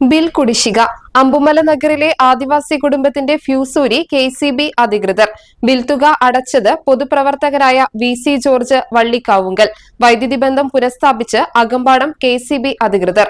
bill കുടിശ്ശിക. അമ്പുമല നഗറിലെ ആദിവാസി കുടുംബത്തിന്റെ ഫ്യൂസൂരി കെ സി ബി അധികൃതർ. ബിൽ തുക അടച്ചത് പൊതുപ്രവർത്തകരായ വി സി ജോർജ് വള്ളിക്കാവുങ്കൽ. വൈദ്യുതി ബന്ധം പുനഃസ്ഥാപിച്ച് അകമ്പാടം കെ സി ബി അധികൃതർ.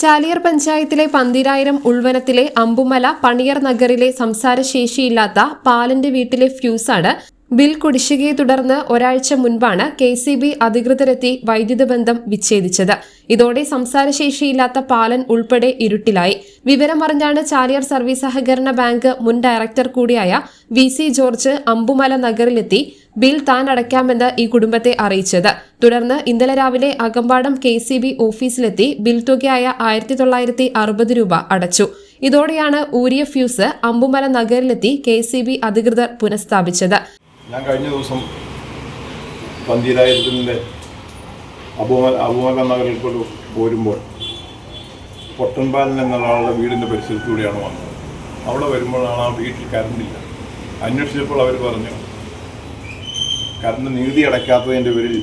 ചാലിയർ പഞ്ചായത്തിലെ പന്തിരായിരം ഉൾവനത്തിലെ അമ്പുമല പണിയർ നഗറിലെ സംസാരശേഷിയില്ലാത്ത പാലന്റെ വീട്ടിലെ ഫ്യൂസാണ് ബിൽ കുടിശ്ശികയെ തുടർന്ന് ഒരാഴ്ച മുൻപാണ് കെ സി ബി അധികൃതരെത്തി വൈദ്യുത ബന്ധം വിച്ഛേദിച്ചത്. ഇതോടെ സംസാരശേഷിയില്ലാത്ത പാലൻ ഉൾപ്പെടെ ഇരുട്ടിലായി. വിവരമറിഞ്ഞാണ് ചാലിയർ സർവീസ് സഹകരണ ബാങ്ക് മുൻ ഡയറക്ടർ കൂടിയായ വി സി ജോർജ് അമ്പുമല നഗറിലെത്തി ബിൽ താൻ അടയ്ക്കാമെന്ന് ഈ കുടുംബത്തെ അറിയിച്ചത്. തുടർന്ന് ഇന്നലെ രാവിലെ അകമ്പാടം കെ സി ബി ഓഫീസിലെത്തി ബിൽ തുകയായ ആയിരത്തി തൊള്ളായിരത്തി അറുപത് രൂപ അടച്ചു. ഇതോടെയാണ് ഊരിയ ഫ്യൂസ് അമ്പുമല നഗറിലെത്തി കെ സി ബി അധികൃതർ പുനഃസ്ഥാപിച്ചത്. ഞാൻ കഴിഞ്ഞ ദിവസം പന്തീരായിരത്തിന്റെ അബുമല അബുമല നഗറിൽ കൂടെ പോരുമ്പോൾ പൊട്ടൻപാലൻ ആളുടെ വീടിന്റെ പരിസരത്തൂടെയാണ് വന്നത്. അവിടെ വരുമ്പോഴാണ് ആ വീട്ടിൽ കറണ്ടില്ല അന്വേഷിച്ചപ്പോൾ അവർ പറഞ്ഞു കറണ്ട് നീതി അടയ്ക്കാത്തതിന്റെ പേരിൽ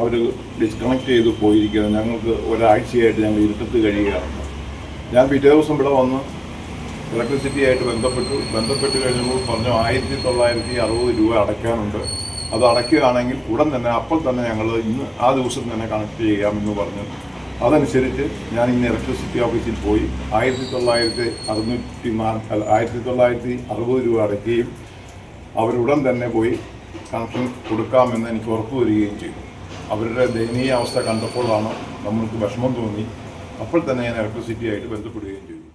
അവർ ഡിസ്കണക്ട് ചെയ്ത് പോയിരിക്കുകയാണ്. ഞങ്ങൾക്ക് ഒരാഴ്ചയായിട്ട് ഞങ്ങൾ ഇരുട്ടത്ത് കഴിയുകയാണ്. ഞാൻ പിറ്റേ ദിവസം ഇവിടെ വന്ന് ഇലക്ട്രിസിറ്റി ആയിട്ട് ബന്ധപ്പെട്ടു. ബന്ധപ്പെട്ട് കഴിഞ്ഞപ്പോൾ പറഞ്ഞു ആയിരത്തി തൊള്ളായിരത്തി അറുപത് രൂപ അടയ്ക്കാനുണ്ട്. അത് അടയ്ക്കുകയാണെങ്കിൽ ഉടൻ തന്നെ അപ്പോൾ തന്നെ ഞങ്ങൾ ഇന്ന് ആ ദിവസം തന്നെ കണക്ട് ചെയ്യാമെന്ന് പറഞ്ഞു. അതനുസരിച്ച് ഞാൻ ഇന്ന് ഇലക്ട്രിസിറ്റി ഓഫീസിൽ പോയി ആയിരത്തി തൊള്ളായിരത്തി അറുന്നൂറ്റി നാല് ആയിരത്തി തൊള്ളായിരത്തി അറുപത് രൂപ അടയ്ക്കുകയും അവരുടൻ തന്നെ പോയി കണക്ഷൻ കൊടുക്കാമെന്ന് എനിക്ക് ഉറപ്പ് വരികയും ചെയ്തു. അവരുടെ ദയനീയ അവസ്ഥ കണ്ടപ്പോഴാണ് നമ്മൾക്ക് വിഷമം തോന്നി. അപ്പോൾ തന്നെ ഞാൻ ഇലക്ട്രിസിറ്റി ആയിട്ട് ബന്ധപ്പെടുകയും ചെയ്തു.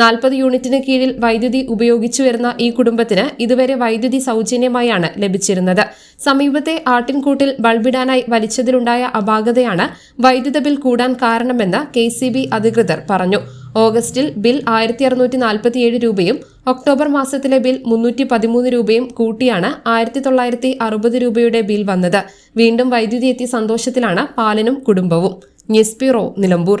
നാൽപ്പത് യൂണിറ്റിന് കീഴിൽ വൈദ്യുതി ഉപയോഗിച്ചു വരുന്ന ഈ കുടുംബത്തിന് ഇതുവരെ വൈദ്യുതി സൗജന്യമായാണ് ലഭിച്ചിരുന്നത്. സമീപത്തെ ആട്ടിൻകൂട്ടിൽ ബൾബിടാനായി വലിച്ചതിലുണ്ടായ അപാകതയാണ് വൈദ്യുത ബിൽ കൂടാൻ കാരണമെന്ന് കെ അധികൃതർ പറഞ്ഞു. ഓഗസ്റ്റിൽ ബിൽ ആയിരത്തി അറുന്നൂറ്റി നാൽപ്പത്തിയേഴ് രൂപയും ഒക്ടോബർ മാസത്തിലെ ബിൽ മുന്നൂറ്റി പതിമൂന്ന് രൂപയും കൂട്ടിയാണ് ആയിരത്തി തൊള്ളായിരത്തി അറുപത് രൂപയുടെ ബിൽ വന്നത്. വീണ്ടും വൈദ്യുതി എത്തിയ സന്തോഷത്തിലാണ് പാലനും കുടുംബവും. News bureau Nilambur.